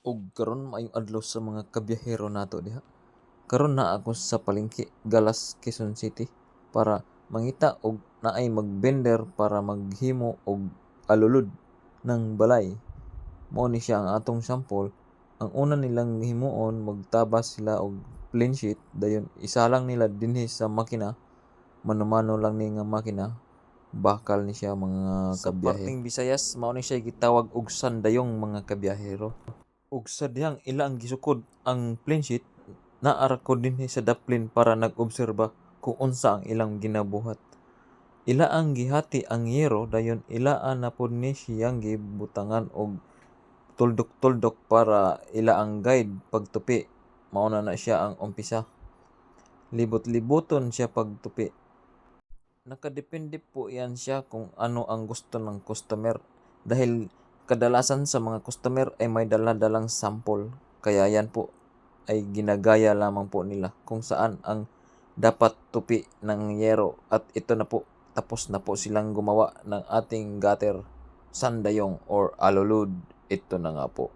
ug karon maayong adlaw sa mga kabiyahero nato diha. Karon naa ako sa palengke Galas, Quezon City para mangita og naay mag-vendor para maghimo og alulod ng balay. Mao ni siya ang atong sample. Ang una nilang himuon magtabas sila og plain sheet dayon isalang nila dinhi sa makina mano-mano lang ni nga makina bakal ni siya mga Sa kabiyahe. parting Visayas mao ni siya gitawag og sandayong mga kabiyahero. Ug sa dihang ila ang gisukod ang plain sheet naara ko dinhi sa daplin para nag-obserba kung unsa ang ilang ginabuhat. Ila ang gihati ang yero dayon ilaan na pod ni siyang gibutangan og tuldok-tuldok para ila ang guide pagtupi. Mao na siya ang umpisa. Libot-liboton siya pagtupi. Nakadepende po yan siya kung ano ang gusto ng customer dahil kadalasan sa mga customer ay may dala-dalang sample. Kaya yan po ay ginagaya lamang po nila kung saan ang dapat tupi ng yero at ito na po tapos na po silang gumawa ng ating gutter sandayong or alulud ito na nga po